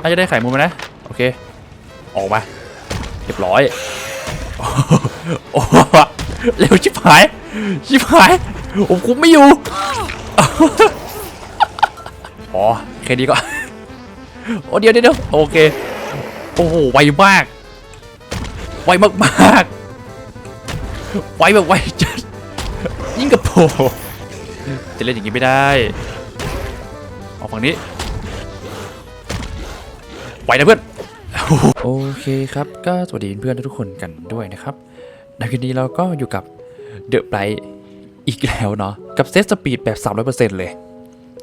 น่าจะได้ไข่มุมนะ โอเค ออกมาเรียบร้อยโอ้โหเร็วชิบหาย ชิบหายผมคุมไม่อยู่ อ๋อแค่นี้ก็ โอ้เดี๋ยวเดี๋ยวเดี๋ยวโอเค โอ้โห ไวมาก ไวมากๆ ไวแบบไวจัด ยิ่งกับโผจะเล่นอย่างนี้ไม่ได้ ออกฝั่งนี้ ไวนะเพื่อน โอเคครับ ก็สวัสดีเพื่อนทุกคนกันด้วยนะครับ ในคลิปนี้เราก็อยู่กับเดอะไบรท์อีกแล้วเนาะ กับเซตสปีดแบบ 300%เลย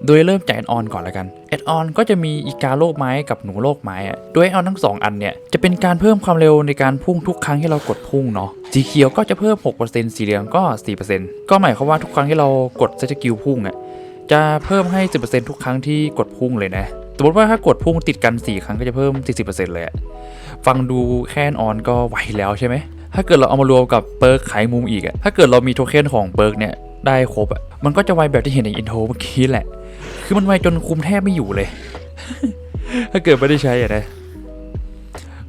โดยเริ่มจากแอดออนก่อนละกัน แอดออนก็จะมีอีกาโลกไม้กับหนูโลกไม้อะโดยแอดออนทั้ง 2 อันเนี่ย จะเป็นการเพิ่มความเร็วในการพุ่งทุกครั้งที่เรากดพุ่งเนาะ สีเขียวก็จะเพิ่ม 6%สีเหลืองก็ 4%ก็หมายความว่าทุกครั้งที่เรากดเซตสกิลพุ่งอะจะเพิ่มให้ 10%ทุกครั้งที่กดพุ่งเลยนะ สมมติว่าถ้ากดพุ่งติดกัน 4 ครั้งก็จะเพิ่ม 40%เลยฟังดูแค่นอดออนก็ไหวแล้วใช่ไหม ถ้าเกิดเราเอามารวมกับเปิร์กไขมุมอีกอะถ้าเกิดเรามีโทเค็นของเปิร์กเนี่ยได้ครบอะมันก็จะไวแบบที่เห็นในอินโทรเมื่อกี้แหละ คือมันไวจนคุมแทบไม่อยู่เลย ถ้าเกิดไม่ได้ใช้อะนะ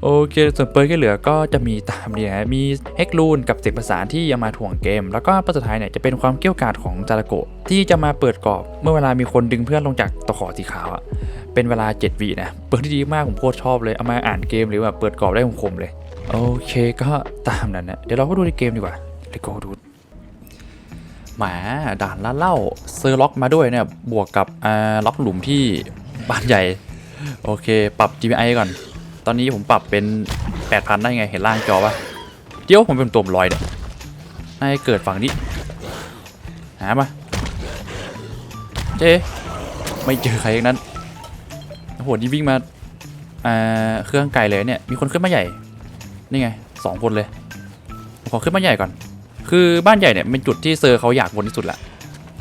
โอเค ส่วนเปิร์กที่เหลือก็จะมีตามเนี่ยมีเฮกลูนกับเสียงประสานที่เอามาถ่วงเกม แล้วก็ประสุดท้ายเนี่ยจะเป็นความเกี้ยวกาดของจาระโกะที่จะมาเปิดกรอบเมื่อเวลามีคนดึงเพื่อนลงจากตะขอสีขาวอะเป็นเวลา 7วินะเปิร์กที่ดีมากผมโคตรชอบเลยเอามาอ่านเกมหรือว่าเปิดกรอบได้คมๆเลยโอเคก็ตามนั้นนะเดี๋ยวเราก็ดูในเกมดีกว่าเลโกดูหมาด่านละเล่าเซอร์ล็อกมาด้วยเนี่ยบวกกับอ่าล็อกหลุมที่บ้านใหญ่โอเค ปรับ GPI ก่อน ตอนนี้ผมปรับเป็น 8,000 ได้ไงเห็นล่างจอปะเดี๋ยวผมเป็นตัวลอยเนี่ยน่าจะเกิดฝั่งนี้ หามาเจ๊ไม่เจอใครทั้งนั้นโหนี่วิ่งมาอ่าเครื่องไกลเลยเนี่ยมีคนขึ้นมาใหญ่ นี่ไงสองคนเลยผมขอขึ้นมาใหญ่ก่อน คือบ้านใหญ่เนี่ยเป็นจุดที่เซอร์เขาอยากวนที่สุดแหละ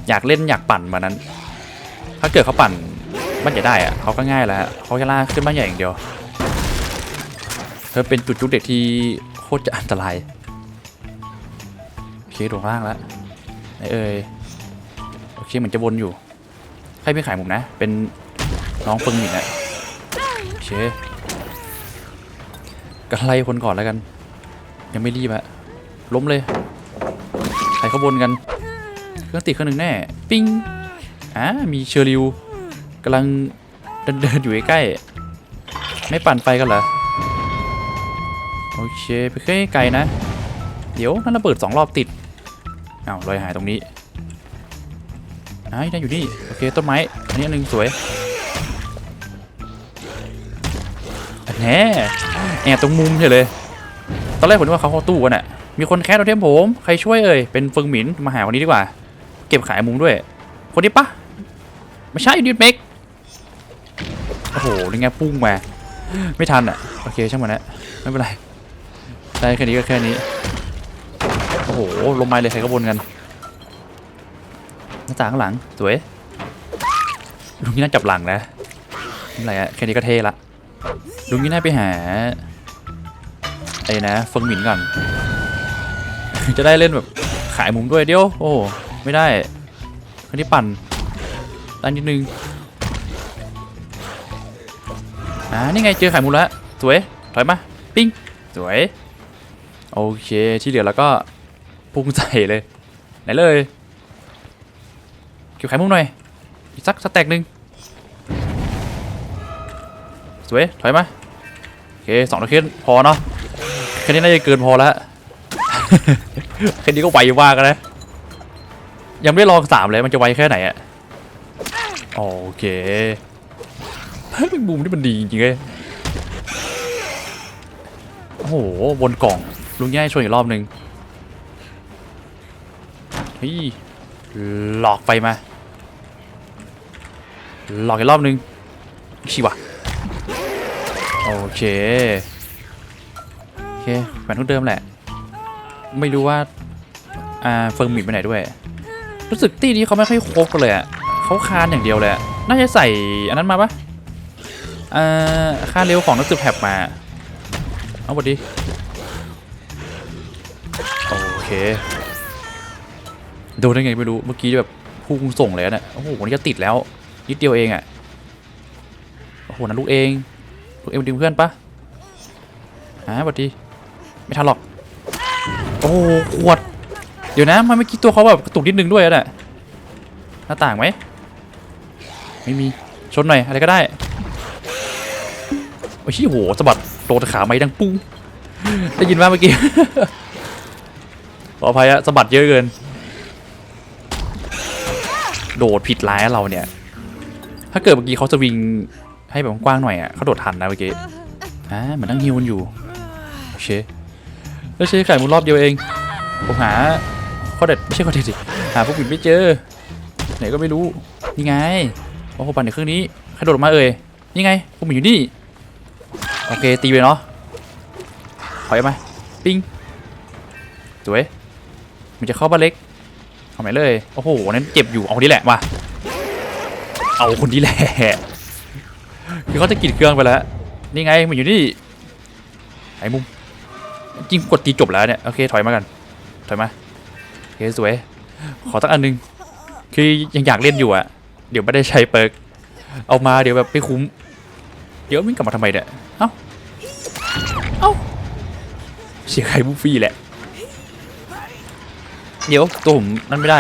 อยากเล่นอยากปั่นมานั้น ถ้าเกิดเขาปั่นบ้านใหญ่ได้อะเขาก็ง่ายแล้วฮะเขาแค่ล่ากขึ้นบ้านใหญ่อย่างเดียว เธอเป็นจุดจุดเด็กที่โคตรจะอันตรายโอเคลงล่างแล้วไหนเอ่ยโอเคเหมือนจะวนอยู่ใครไม่ขายผมนะ เป็นน้องเฟิงหมินอะโอเคกันไล่คนก่อนแล้วกัน ยังไม่รีบอะล้มเลยใครเขาบนกัน เครื่องติดเครื่องหนึ่งแน่ ปิ้งอ่ามีเชอริวกำลังเดินเดินอยู่ใกล้ไม่ปั่นไฟกันเหรอ เคไปแค่ไกลนะ เดี๋ยวนั่นระเบิดสองรอบติดอ้าวลอยหายตรงนี้อ้ายได้อยู่นี่ โอเค ต้นไม้อันนี้อันหนึงสวยอันแน่แอบตรงมุมเฉยเลย ตอนแรกผมนึกว่าเขาเข้าตู้กันอะมีคนแคสเราเทมผม ใครช่วยเอ่ย เป็นเฟิงหมิน มาหาวันนี้ดีกว่า เก็บขายมุมด้วย คนนี้ปะไม่ใช่ดิดเมกโอ้โหนี่ไงพุ่งมา ไม่ทันอะโอเค ช่างมันนะไม่เป็นไร ได้แค่นี้ก็แค่นี้ โอ้โห ลงมาเลยใครก็บนกัน หน้าต่างข้างหลัง สวยลุงนี่น่าจับหลังนะไม่ไรอะแค่นี้ก็เท่ละลุงนี่น่าไปหาไอ้นะเฟิงหมินก่อน จะได้เล่นแบบขายมุมด้วยเดียว โอ้ไม่ได้คันนี้ปั่นด้นนิดนึงอ่านี่ไงเจอขายมุมแล้ว สวย ถอยมา ปิ้ง สวย โอเคที่เหลือแล้วก็พุ่งใส่เลย ไหนเลยเก็บขายมุมหน่อย อีกสักสแต็กหนึ่งสวย ถอยมา โอเคสองตะเคียนพอเนาะแค่นี้น่าจะเกินพอแล้วแค่นี้ก็ไวมากแล้วนะยังไม่ได้ลองสามเลยมันจะไวแค่ไหนอะโอเคเฮ้ยบูมนี่มันดีจริงๆเลยโอ้โหบนกล่อง ลุงย่ายช่วยอีกรอบหนึ่งฮ้ยหลอกไปมา หลอกอีกรอบหนึ่งชิวะโอเค โอเคแหวนทุกเดิมแหละ ไม่รู้ว่า อ่า เฟิร์มมิดไปไหนด้วย รู้สึกตีนี้เขาไม่ค่อยโคกเลยอะเขาคานอย่างเดียวเลยอะน่าจะใส่อันนั้นมาปะอ่าค่าเร็วของนักสืบแถบมา เอาบดดี เค โดนได้ไงไม่รู้ เมื่อกี้แบบพุ่งส่งเลยอะเนี่ยโอ้โหนนี้จะติดแล้วนิดเดียวเองอะโอ้โหนั่นลูกเอง ลูกเอ็มดึงเพื่อนปะฮะสวัสดี ไม่ทันหรอก โอ้โหขวด เดี๋ยวนะมันเมื่อกี้ตัวเขาแบบกระตุกนิดนึงด้วยอะน่ะหน้าต่างไหม ไม่มี ชนหน่อย อะไรก็ได้ โอ้ยโหสะบัดโดนขาไม้ดังปุ้งได้ยินว่าเมื่อกี้ ขออภัยอะสะบัดเยอะเกิน โดดผิดร้ายเราเนี่ย ถ้าเกิดเมื่อกี้เขาจะวิ่งให้แบบกว้างหน่อยอะเขาโดดทันนะเมื่อกี้อ่าเหมือนนั่งฮิวนอยู่โอเคแล้วใช้ไข่มุนรอบเดียวเองผมหาข้อเด็ดไม่ใช่ข้อเด็ดสิหาพวกปิดไม่เจอ ไหนก็ไม่รู้นี่ไงโอ้โหปั่นในเครื่องนี้ใครโดดออกมาเอ่ยนี่ไงพวกมันอยู่นี่โอเคตีไปเนาะถอยมาปิ้งสวย มันจะเข้าบ้านเล็กเอาไหนเลย โอ้โหนั้นเจ็บอยู่ เอาคนนี้แหละมา เอาคนนี้แหละ คือเขาจะกิดเครื่องไปแล้ว นี่ไงมันอยู่นี่ ไอ้มุม จริงกดตีจบแล้วเนี่ย โอเค ถอยมากัน ถอยมา โอเค สวย ขอตั้งอันหนึง คือยังอยากเล่นอยู่อะเดี๋ยวไม่ได้ใช้เปิร์ก เอามาเดี๋ยวแบบไม่คุ้ม เดี๋ยววิ่งกลับมาทำไมเนี่ย เอ้า เอ้า เสียใครบุฟฟี่แหละ เดี๋ยวตัวผมนั่นไม่ได้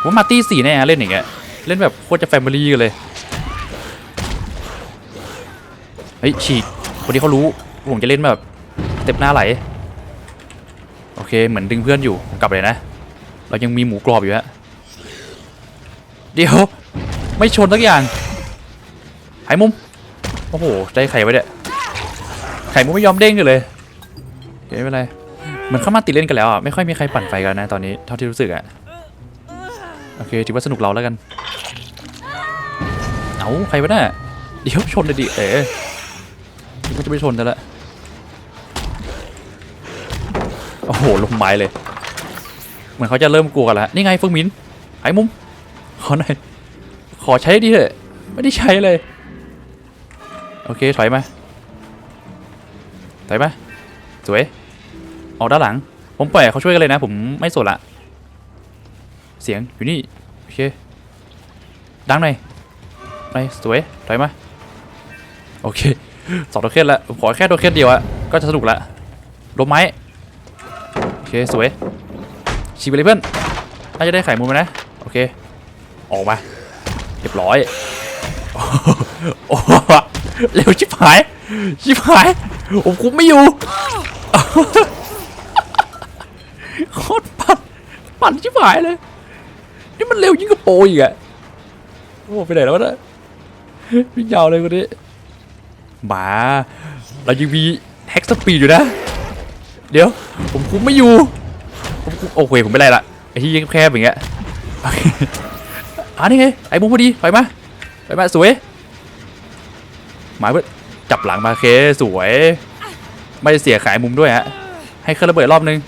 ผมว่ามาตี้สี่แน่เล่นอย่างเงี้ยเล่นแบบโคตรจะแฟมิลี่กันเลยเฮ้ยฉีกคนที่เขารู้ว่าผมจะเล่นแบบเต็มหน้าไหลโอเคเหมือนดึงเพื่อนอยู่กลับเลยนะ เรายังมีหมูกรอบอยู่ฮะเดี๋ยวไม่ชนสักอย่างหายมุมโอ้โหได้ไข่ไว้เนี่ยไข่มุมไม่ยอมเด้งกันเลยเคไม่เป็นไร มือนเข้ามาติดเล่นกันแล้วอะไม่ค่อยมีใครปั่นไฟกันนะตอนนี้เท่าที่รู้สึกอะโอเคถือว่าสนุกเราแล้วกัน เอาใครวะเนี่ยเดี๋ยวชนเลยดิเอ๋นึกว่าจะไม่ชนแต่ละโอ้โหลงไม้เลย เหมือนเขาจะเริ่มกลัวกันแล้วนี่ไงเฟิงมินไอ้มุมขอหน่อยขอใช้ดิเถอะไม่ได้ใช้เลย โอเคถอยมาถอยมาสวย ออกด้านหลัง ผมปล่อยเขาช่วยกันเลยนะ ผมไม่สนละ เสียงอยู่นี่โอเคดังหน่อยไปสวยถอยมาโอเคสองตัวเคสละผมขอแค่ตัวเคสเดียวอะก็จะสนุกละลบไม้โอเคสวยฉีกไปเลยเพื่อนน่าจะได้ไข่มุมมานะโอเค ออกมาเรียบร้อยโอ้โหเร็วชิบหายชิบหายผมคุมไม่อยู่ โคตรปั่นปั่นชิบหายเลย นี่มันเร็วยิ่งกว่าโปอีกอะโอ้ไปไหนแล้ววะเนี่ยวิ่งยาวเลยคนนี้หมาเรายังมีแฮกสปีดอยู่นะ เดี๋ยว ผมคุมไม่อยู่ผมโอเคผมไม่ไรละไอ้ที่แคบๆอย่างเงี้ยอเคอ่านี่ไงไอ้มุมพอดีไปมาไปมาสวยหมาเพื่อจับหลังมาเคสวย ไม่เสียขายมุมด้วยฮะให้เครื่องระเบิดรอบนึง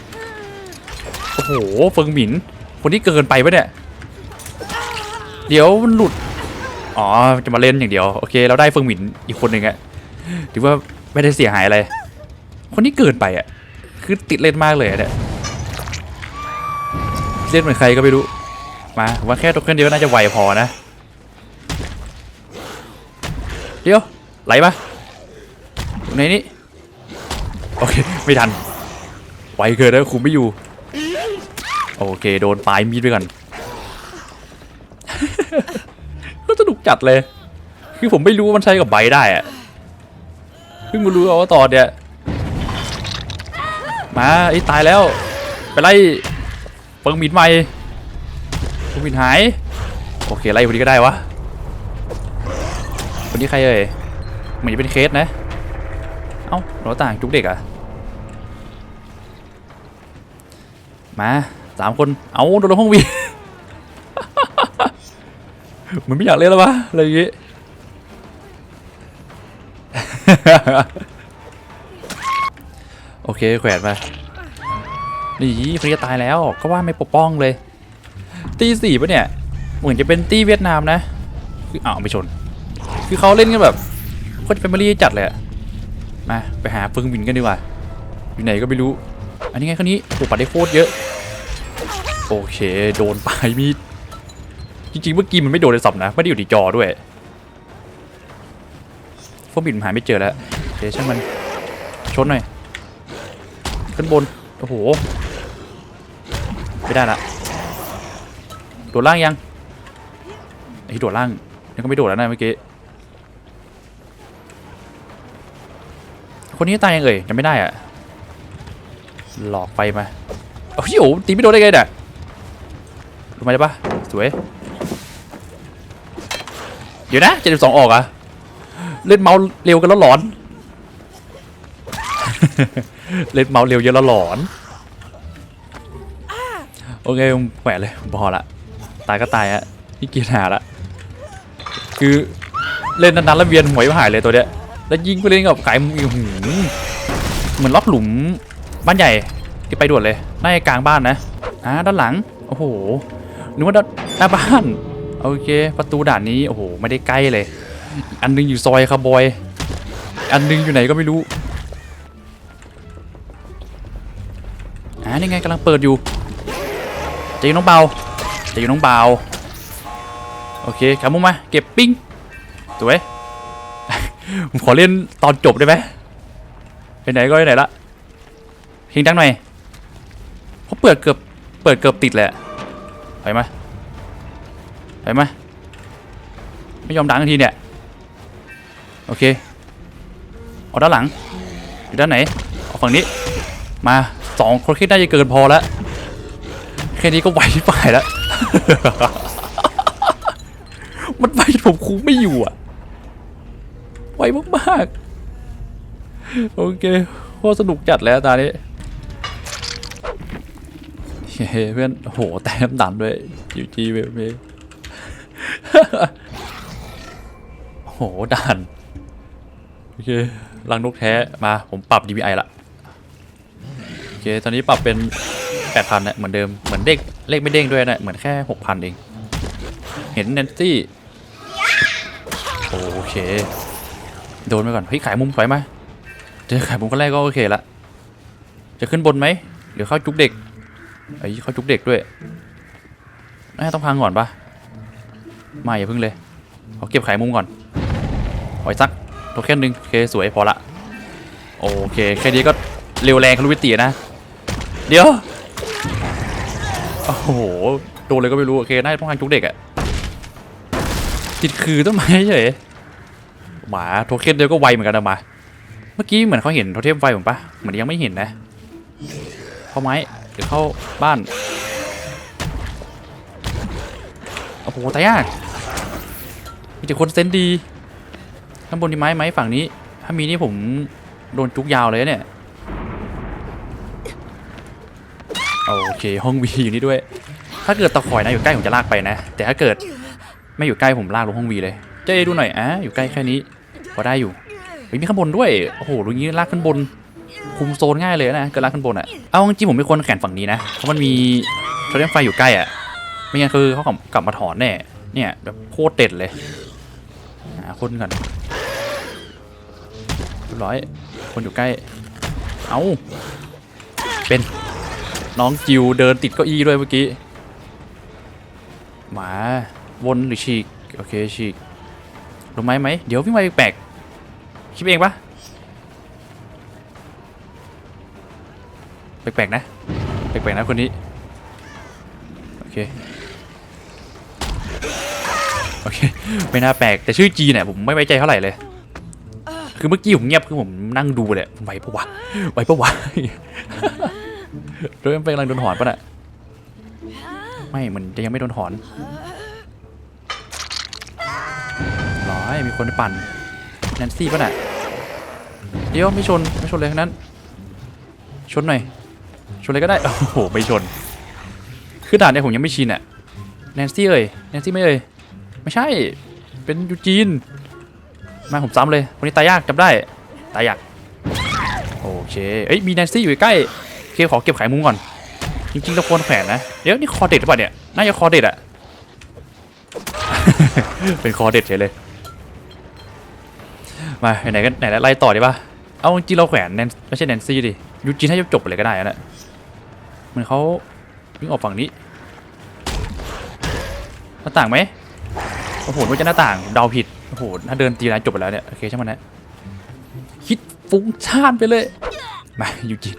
โอ้โหเฟิงหมิน คนที่เกินไปปะเนี่ย เดี๋ยวมันหลุด อ๋อ จะมาเล่นอย่างเดียว โอเค เราได้เฟิงหมินอีกคนหนึ่งอะถือว่าไม่ได้เสียหายอะไร คนที่เกินไปอะคือติดเล่นมากเลยเนี่ย เล่นเหมือนใครก็ไม่รู้ มาว่าแค่ตัวเครื่องเดียวน่าจะไหวพอนะ เดี๋ยวไหลมาตรงไหนนี่โอเค ไม่ทันไวเกินแล้วคุมไม่อยู่ โอเค โดนปลายมีดไปก่อน ก็สนุกจัดเลย คือผมไม่รู้ว่ามันใช้กับใบได้อะเพิ่งมารู้เอาว่าตอนเนี้ยมาไอ้ตายแล้ว ไปไล่เฟิงมินใหม่เฟิงมินหาย โอเคไล่คนนี้ก็ได้วะ คนนี้ใครเอ่ยเหมือนจะเป็นเคสนะ เอ้าเราต่างจุกเด็กอะมา สามคน เอาโดนลงห้องวีเหมือนไม่อยากเล่นแล้ววะอะไรอย่างงี้โอเคแขวนไปนี่คนจะตายแล้วก็ว่าไม่ปกป้องเลย ตีสี่ปะเนี่ย เหมือนจะเป็นตีเวียดนามนะ คืออ้าวไม่ชน คือเขาเล่นกันแบบโคตรแฟมิลี่จัดเลยมา ไปหาฟิงวินกันดีกว่า อยู่ไหนก็ไม่รู้ อันนี้ไงคนนี้โอ้ปัดได้โคตรเยอะ โอเค โดนปลายมีด จริงๆ เมื่อกี้มันไม่โดนในสับนะ ไม่ได้อยู่ที่จอด้วยเฟิวกบินหาไม่เจอแล้วเคช่างมัน ชนหน่อย ขึ้นบน โอ้โห ไม่ได้ละ โดดล่างยังไอ้โดดล่างยังก็ไม่โดดแล้วนะเมื่อกี้ คนนี้ตายยังเอ่ยยังไม่ได้อะหลอกไฟมาโอ้โหตีไม่โดนได้ไงเนี่ย รู้ไหมได้ปะสวย เดี๋ยวนะเจ็ดสิบสองออกอะเล่นเมาส์เร็วกันแล้วหลอน เล่นเมาส์เร็วเยอะแล้วหลอน โอเคแขวนเลยพอละ ตายก็ตายอะพี่กีฬาละคือเล่นนานๆแล้วเวียนหัวไม่หายเลยตัวเนี้ย แล้วยิงไปเล่นกับไก่มึงอีกหืเหมือนล็อกหลุมบ้านใหญ่ที่ไปด่วนเลยน่าจะกลางบ้านนะอ่าด้านหลัง โอ้โห นึกว่าด้านหน้าบ้าน โอเค ประตูด่านนี้โอ้โหไม่ได้ใกล้เลย อันหนึงอยู่ซอยคาร์บอย อันหนึงอยู่ไหนก็ไม่รู้อ่านี่ไงกำลังเปิดอยู่จะอยู่น้องเบาจะอยู่น้องเบาโอเคขามุมมา เก็บปิ้งสวยผมขอเล่นตอนจบได้ไหมไปไหนก็ไปไหนละเพลงดังหน่อยเขาเปิดเกือบเปิดเกือบติดเละ ไปไหมไปไหมไม่ยอมดังทันทีเนี่ย โอเคเอาด้านหลังอยู่ด้านไหนเอาฝั่งนี้ มาสองคนคิดน่าจะเกินพอแล้วแค่นี้ก็ไหวไปแล้ว มันไหวจนผมคุ้มไม่อยู่อะไหวมากๆ โอเคโคตรสนุกจัดแล้วตานี้ เฮ้ยเพื่อนโหแต้มดันด้วยอยู่จีเวเวโอ้โหด่านโอเครังนกแท้มาผมปรับ DPI ละโอเคตอนนี้ปรับเป็น 8,000นะเหมือนเดิมเหมือนเด้งเลขไม่เด้งด้วยนะเหมือนแค่ 6,000 เอง เห็นแนนซี่โอเค โดนไปก่อนเฮ้ยขายมุมถอยมเจอขายมุมคนแรกก็โอเคละจะขึ้นบนไหมหรือเข้าจุกเด็ก ไอ้ยเขาจุกเด็กด้วยน่าต้องพังก่อนปะไม่อย่าพิ่งเลยขอเก็บขายมุมก่อนขออีกสักโทเค็นหนึ่งโอเคสวยพอละ โอเคแค่นี้ก็เร็วแรงคารุวิตีนะ เดี๋ยว โอ้โหโดนเลยก็ไม่รู้ โอเคน่าจะต้องการจุกเด็กอะติดคือต้นไม้เฉยหมาโทเค็นเดียวก็ไวเหมือนกันนะมา เมื่อกี้เหมือนเขาเห็นโทเทมไฟผมปะเหมือนยังไม่เห็นนะเข้าไม้ หรือเข้าบ้านโอ้โหตายยากมีแต่คนเซนดีข้างบนมีไม้ไหมฝั่งนี้ ถ้ามีนี่ผมโดนจุกยาวเลยเนี่ยโอเคห้องวีอยู่นี่ด้วย ถ้าเกิดตะขอยนะอยู่ใกล้ผมจะลากไปนะ แต่ถ้าเกิดไม่อยู่ใกล้ผมลากลงห้องวีเลยเจ๊ดูหน่อยอะอยู่ใกล้แค่นี้พอได้อยู่มีข้างบนด้วยโอ้โหรู้งี้ลากขึ้นบน คุมโซนง่ายเลยนะเกิดลากขึ้นบนอะเอาจริงๆผมไม่ควรแขวนฝั่งนี้นะเพราะมันมีโทรเทมไฟอยู่ใกล้อะไม่งั้นคือเขากลับกลับมาถอนแน่เนี่ยแบบโคตรเด็ดเลยหาคนก่อนร้อยคนอยู่ใกล้ เอาเป็นน้องจิวเดินติดเก้าอี้ด้วยเมื่อกี้หมาวนหรือฉีก โอเคฉีกลงไม้ไหม เดี๋ยววิ่งมาแปลกคิดเองปะ ปลกๆนะ แปลกๆนะคนนี้ โอเค โอเค ไม่น่าแปลก แต่ชื่อจีเนี่ยผมไม่ไว้ใจเท่าไหร่เลย คือเมื่อกี้ผมเงียบคือผมนั่งดูเลยไหวปะวะไหวปะวะโดยมันเป็นกำลังโดนหอนปะน่ะไม่มันจะยังไม่โดนหอนร้อยมีคนไปปั่นแนนซี่ปะน่ะเดี๋ยวไม่ชนไม่ชนเลยทั้งนั้น ชนหน่อย ชนเลยก็ได้ โอ้โหไม่ชน คือด่านเนี่ยผมยังไม่ชินอะแนนซี่เอ่ยแนนซี่ไม่เอ่ยไม่ใช่ เป็นยูจีน มาผมซ้ำเลย คนนี้ตายยากจำได้ ตายยาก โอเค เอ้ย มีแนนซี่อยู่ใกล้เคขอเก็บขายมุมก่อน จริงๆเราควรแขวนนะ เดี๋ยวนี่คอเด็ดหรือเปล่าเนี่ย น่าจะคอเด็ดอะเป็นคอเด็ดเฉยเลย มาไหนกันไหนแล้วไล่ต่อดีป่ะ เอาจริงเราแขวนแนนไม่ใช่แนนซี่ดิ ยูจีนให้จบไปเลยก็ได้นะเหมือนเขาวิ่งออกฝั่งนี้หน้าต่างไหมโอ้โหว่าจะหน้าต่างเดาผิดโอ้โหถ้าเดินตีนะจบไปแล้วเนี่ยโอเคช่างมันนะคิดฟุ้งซ่านไปเลยมาอยู่จริง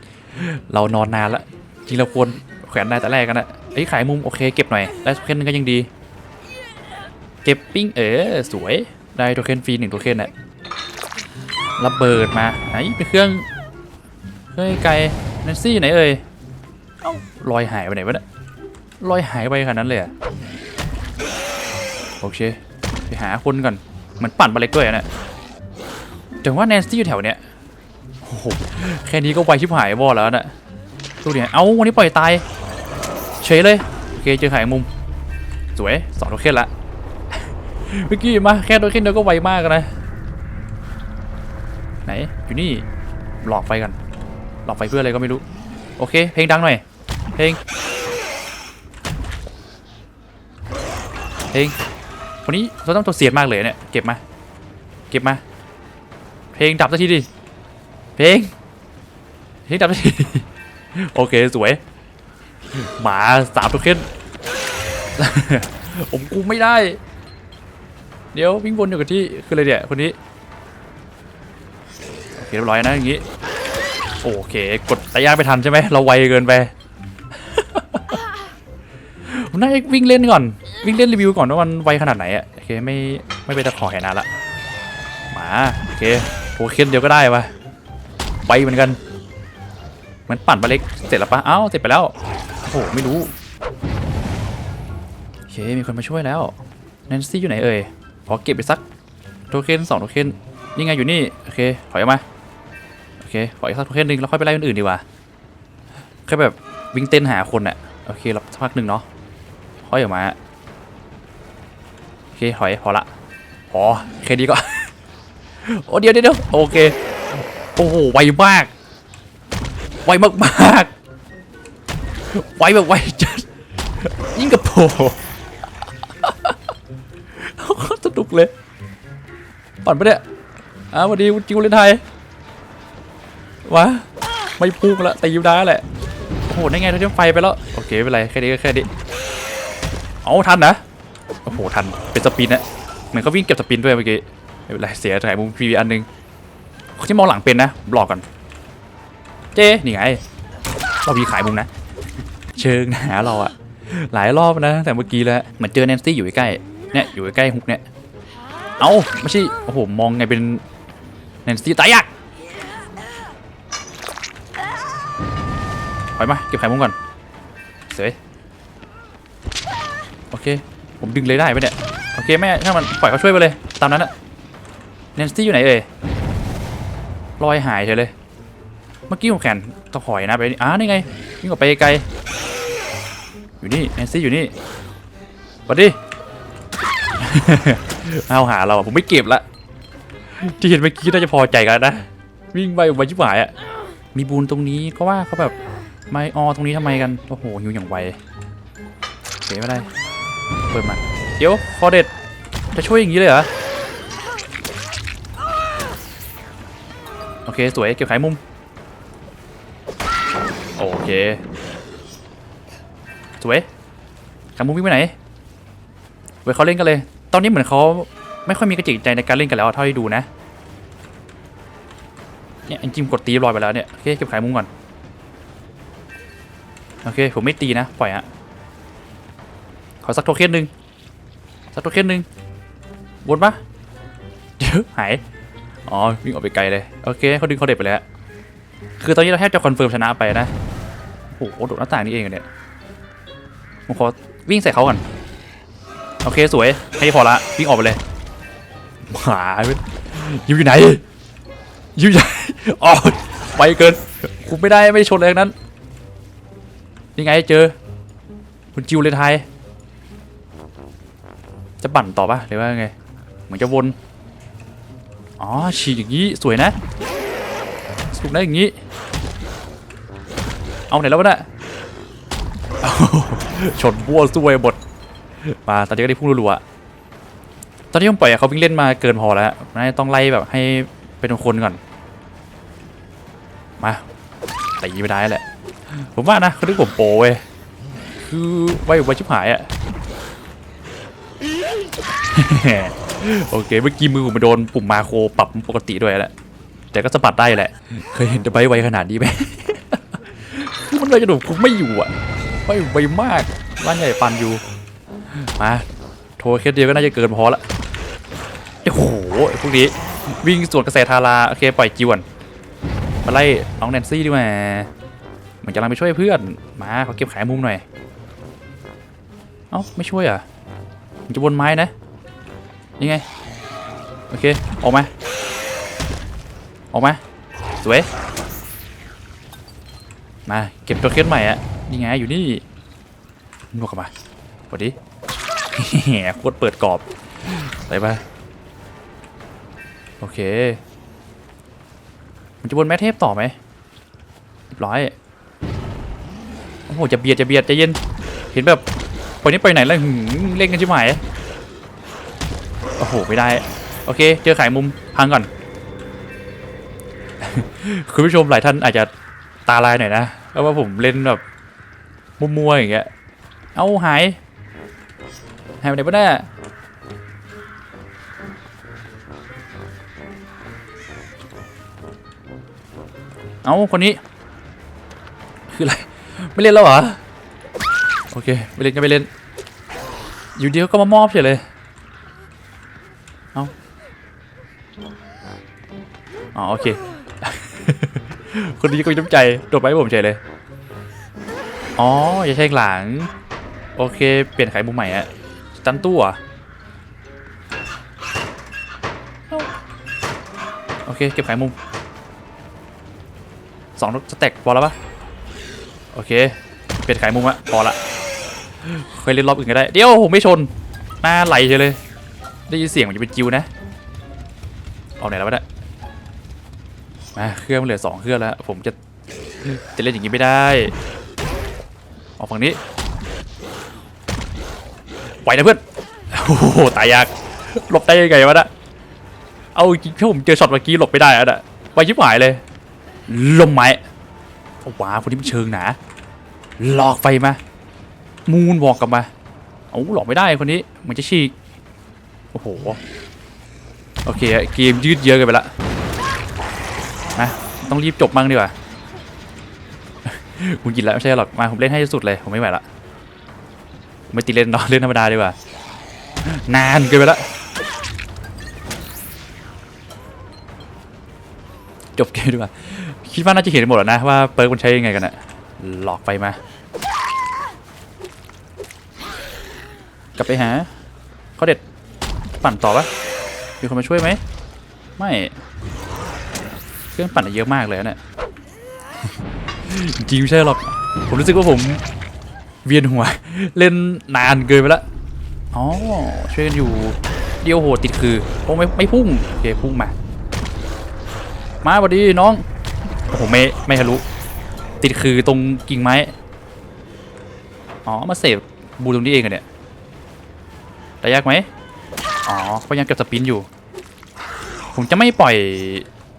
เรานอนนานละจริงเราควรแขวนได้แต่แรกกันนะไอ้ยขายมุมโอเคเก็บหน่อยได้โทเค็นหนึงก็ยังดี เก็บปิ้งเออสวยได้โทเค็นฟรีหนึ่งโทเค็นน่ะระเบิดมาไหนเป็นเครื่อง เครื่องไกลแนนซี่ไหนเอ่ยเอ้าลอยหายไปไหนวะเนี่ยลอยหายไปขนาดนั้นเลยอะโอเคไปหาคนก่อนเหมันปั่นบาเล็กด้วยอะเนี่ยแต่ว่าแนนซี่อยู่แถวเนี้ยโอ้โหแค่นี้ก็ไวชิบหายบอแล้วน่ะดูดิเอ้าวันนี้ปล่อยตายเฉยเลยโอเคเจอหายมุม สวยสองโทเค็นละเมื่อกี้มาแค่โทเค็นเดียวก็ไวมากนะไหนอยู่นี่หลอกไฟกัน หลอกไฟเพื่ออะไรก็ไม่รู้ โอเค เพลงดังหน่อย เพลง เพลงวันนี้เราต้องตัวเสียดมากเลยเนี่ย เก็บมา เก็บมา เพลงดับสักทีดิ เพลง เพลงดับสักที โอเคสวย หมาสามโทเค็นผมกูไม่ได้ เดี๋ยววิ่งวนอยู่กับที่คืออะไรเนี่ยคนนี้โอเคเรียบร้อยนะอย่างงี้ โอเค กดตะยากไปทันใช่ไหมเราไวเกินไปผมน่าจะวิ่งเล่นก่อน วิ่งเล่นรีวิวก่อนว่ามันไวขนาดไหนอะโอเคไม่ไม่ไปตะขอแหนานละมาโอเคโทเค็นเดียวก็ได้ปะไวเหมือนกันเหมือนปั่นบาเล็กเสร็จแล้วปะเอ้าเสร็จไปแล้วโอ้โหไม่รู้โอเคมีคนมาช่วยแล้วแนนซี่อยู่ไหนเอ่ยขอเก็บไปสักโทเค็นสองโทเค็นนี่ไงอยู่นี่โอเคถอยออกมา โอเค ขออีกสักโทเค็นหนึ่งแล้วค่อยไปไล่คนอื่นดีกว่าแค่แบบวิ่งเต้นหาคนอะโอเครับสักพักหนึ่งเนาะค่อยออกมาโอเคถอยพอละพอแค่นี้ก็โอ้เดี๋ยวเดี๋ยวโอเคโอ้โหไวมาก ไวมากมากไวแบบไวจัดยิ่งกับโผโคตรสนุกเลยปั่นไปเนี่ยอ้าวสวัสดีคุณจิวเลนไทย วะไม่พุ่งละตีอยู่ได้แหละโอ้โหได้ไงเราเชื่อมไฟไปแล้วโอเคไม่เป็นไรแค่นี้ก็แค่นี้เอาทันนะโอ้โหทันเป็นสปินนะเหมือนเขาวิ่งเก็บสปินด้วยเมื่อกี้ไม่เป็นไรเสียถ่ายมุมพีวีอันหนึงคนที่มองหลังเป็นนะผมหลอกก่อนเจ๊นี่ไงเรามีขายมุมนะ เชิงหาเราอะหลายรอบนะแต่เมื่อกี้แล้วเหมือนเจอแนนซี่อยู่ใกล้เนี่ยอยู่ใกล้ๆฮุกเนี่ยเอ้าไม่ใช่โอ้โหมองไงเป็นแนนซี่ตายยาก ถอยมาเก็บไข่มุมก่อนเสยโอเค ผมดึงเลยได้ไปเนี่ย โอเคแม่ถ้ามันปล่อยเขาช่วยไปเลย ตามนั้นอะแนนซี่อยู่ไหนเอ่ยลอยหายเฉยเลย เมื่อกี้ผมแขนตะขอยนะไปอ้านี่ไงวิ่งออกไปไกล อยู่นี่แนนซี่อยู่นี่วัสดีเอาหาเราผมไม่เก็บละที่เห็นเมื่อกี้น่าจะพอใจกันนะ วิ่งไปไปชิบหายอะมีบูนตรงนี้ก็ว่าเขาแบบ ไม่ออตรงนี้ทำไมกัน โอ้โหหิวอย่างไวเสียไม่ได้ เปิดมา เดี๋ยว คอเด็ด จะช่วยอย่างนี้เลยเหรอ โอเค สวย เก็บขายมุม โอเค สวยขายมุมวิ่งไปไหน เว้ยเขาเล่นกันเลย ตอนนี้เหมือนเขาไม่ค่อยมีกระจิกใจในการเล่นกันแล้วเท่าที่ดูนะ เนี่ยจริงกดตีรอยไปแล้วเนี่ย โอเค เก็บขายมุมก่อน โอเค ผมไม่ตีนะ ปล่อยฮะ ขอสักโทเค็นหนึ่งสักโทเค็นหนึ่งวนปะเดี๋ยวหาย อ๋อ วิ่งออกไปไกลเลย โอเคเขาดึงเขาเด็ดไปแล้ว คือตอนนี้เราแทบจะคอนเฟิร์มชนะไปนะ โอ้โหโดดหน้าต่างนี่เองเนี่ย ผมขอวิ่งใส่เขาก่อน โอเคสวยให้พอละ วิ่งออกไปเลยหาไปยิวอยู่ไหนยิวอยู่ไหนอ๋อไปเกินคุมไม่ได้ไม่ชนเลยทั้งนั้น นี่ไงเจอ คุณจิวเลยไทย จะปั่นต่อปะหรือว่าไง เหมือนจะวน อ๋อฉีกอย่างนี้สวยนะสุกได้อย่างนี้ เอาไหนแล้ววะเนี่ยชนบัวซวยบทมาตอนนี้ก็ได้พุ่งรัวๆตอนนี้ผมปล่อยเขาวิ่งเล่นมาเกินพอแล้วนะต้องไล่แบบให้เป็นคนก่อน มาตีไม่ได้แหละ ผมว่านะเขาดึกผมโปเว้ยคือไว้ไว้ชิบหายอะโอเคเมื่อกี้มือผมไปโดนปุ่มมาโครปรับปกติด้วยแหละแต่ก็สะบัดได้แหละ เคยเห็นแต่ใบไวขนาดนี้ไหมคือมันไวจนผมคุมไม่อยู่อะไวไวมากบ้านใหญ่ปันอยู่มาโทรแค่เดียวก็น่าจะเกินพอละโอ้โหพวกนี้วิ่งสวนกระแสทาราโอเคปล่อยจิวนมาไล่น้องแนนซี่ดีกว่า มือนกำลังไปช่วยเพื่อนมาเขาเก็บขายมุมหน่อยเอ้าไม่ช่วยอะมันจะบนไม้นะนี่ไงโอเคออกมาออกมาสวยมาเก็บตัวเคสใหม่อะนี่ไงอยู่นี่นวกมาสวัสดีแหมโคตรเปิดกรอบไปไปโอเค มันจะวนแม่เทพต่อไหมเรียบร้อย โอ้โหจะเบียดจะเบียดจะเย็น เห็นแบบปล่อยนี้ไปไหนแล้วหืมเล่นกันใช่ไหมโอ้โหไม่ได้ โอเค เจอขายมุมพังก่อน คุณผู้ชมหลายท่านอาจจะตาลายหน่อยนะเพราะว่าผมเล่นแบบมัวๆอย่างเงี้ย เอาหาย หายไปไหนปะเนี่ยเอาคนนี้ คืออะไร ไม่เล่นแล้วเหรอ โอเค ไม่เล่นก็ไม่เล่น อยู่เดียวก็มามอบเฉยเลย เอาอ๋อโอเค คนนี้ก็มีน้ำใจโดดไปผมเฉยเลย อ๋อ อย่าใช่หลัง โอเค เปลี่ยนไขมุมใหม่อะตันตู้อะโอเค เก็บไขมุมสองสเต็กพอแล้วปะ โอเค เปลี่ยนไขมุมอะพอละเคยเล่นรอบอื่นก็ได้ เดี๋ยวผมไม่ชน หน้าไหลเฉยเลย ได้ยินเสียงมันจะเป็นจิวนะ เอาไหนแล้ววะเนี่ยมาเครื่องเหลือสองเครื่องแล้ว ผมจะจะเล่นอย่างนี้ไม่ได้ ออกฝั่งนี้ไหวนะเพื่อน โอ้โหตายยาก หลบได้ยังไงวะนะเอาจริงถ้าผมเจอช็อตเมื่อกี้หลบไม่ได้อะนะไวชิบหายเลย ลมไม้โอ้ว้าคนนี้มันเชิงหนา หลอกไฟมามูนวอกกลับมาเอาหลอกไม่ได้คนนี้มันจะฉีกโอ้โหโอเคเกมยืดเยอะเกันไปละนะต้องรีบจบมั่งดีกว่าคุณกินแล้วไม่ใช่หรอกมาผมเล่นให้สุดเลยผมไม่ไหวละไม่ตีเล่นนอนเล่นธรรมดาดีกว่านานเกินไปละจบเกมดีกว่าคิดว่าน่าจะเห็นหมดแล้วนะว่าเปิร์กมันใช้ยังไงกันอะ หลอกไปมา กลับไปหาเขาเด็ดปั่นต่อปะมีคนมาช่วยไหม ไม่ เครื่องปั่นอะเยอะมากเลยนะเนี่ยจริงๆไม่ใช่หรอก ผมรู้สึกว่าผมเวียนหัว เล่นนานเกินไปละอ๋อ ช่วยกันอยู่ เดียวโหดติดคือโอ้ไม่ไม่พุ่งโอเคพุ่งมา มาสวัสดีน้อง โอ้โหไม่ไม่ทะลุ ติดคือตรงกิ่งไม้ อ๋อ มาเสพบูตรงนี้เองอะเนี่ยแต่ยากไหมอ๋อก็ยังเก็บสปินอยู่ ผมจะไม่ปล่อย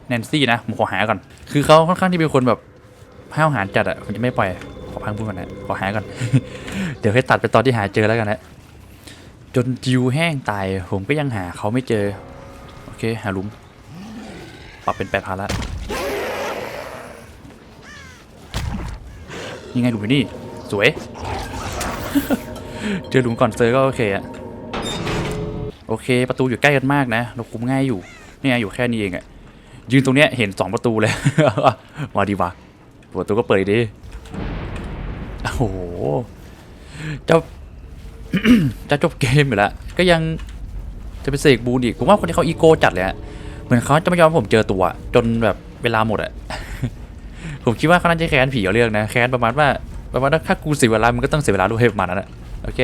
แนนซี่นะ ผมขอหาก่อน คือเขาค่อนข้างที่เป็นคนแบบห้าวหาญจัดอะผมจะไม่ปล่อย ขอพังพูดก่อนนะ ขอหาก่อน เดี๋ยวให้ตัดไปตอนที่หาเจอแล้วกันนะ จนจิวแห้งตาย ผมก็ยังหาเขาไม่เจอ โอเค หาลุม ปรับเป็นแปดพันละ ยังไงหลุมอยู่นี่ สวย เจอหลุมก่อนเซอร์ก็โอเคอะโอเค ประตูอยู่ใกล้กันมากนะ เราคุมง่ายอยู่เนี่ยอยู่แค่นี้เองอะยืนตรงเนี้ยเห็นสองประตูเลยมาดีวะเปิดประตูก็เปิดดีโอ้โหเจ้าจะจบเกมอยู่แล้วก็ยังจะไปเสกบูนอีกผมว่าคนที่เขาอีโก้จัดเลยอะเหมือนเขาจะไม่ยอมให้ผมเจอตัว จนแบบเวลาหมดอะ ผมคิดว่าเขาน่าจะแค้นผีเอาเรื่องนะแค้นประมาณว่าประมาณว่าถ้ากูเสียเวลามันก็ต้องเสียเวลาด้วยประมาณนั้นอะโอเค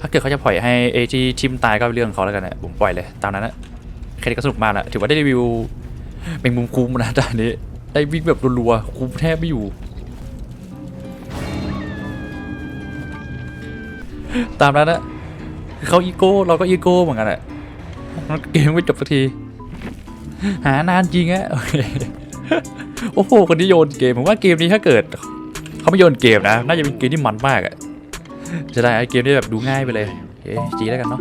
ถ้าเกิดเขาจะปล่อยให้เอจีชิมตายก็เป็นเรื่องของเขาแล้วกันนะผมปล่อยเลยตามนั้นนะแค่นี้ก็สนุกมากแล้วถือว่าได้รีวิวเป็นมุมคุ้มนะตอนนี้ได้วิ่งแบบรัวๆคุ้มแทบไม่อยู่ ตามนั้นนะเขาอีโก้เราก็อีโก้เหมือนกันแหละเกมไม่จบสักที หานานจริงอะโอเค โอ้โหคนที่โยนเกมผมว่าเกมนี้ถ้าเกิดเขาไม่โยนเกมนะ น่าจะเป็นเกมที่มันมากอะจะได้ไอเกมที่แบบดูง่ายไปเลยเอ๊จีแล้วกันเนาะ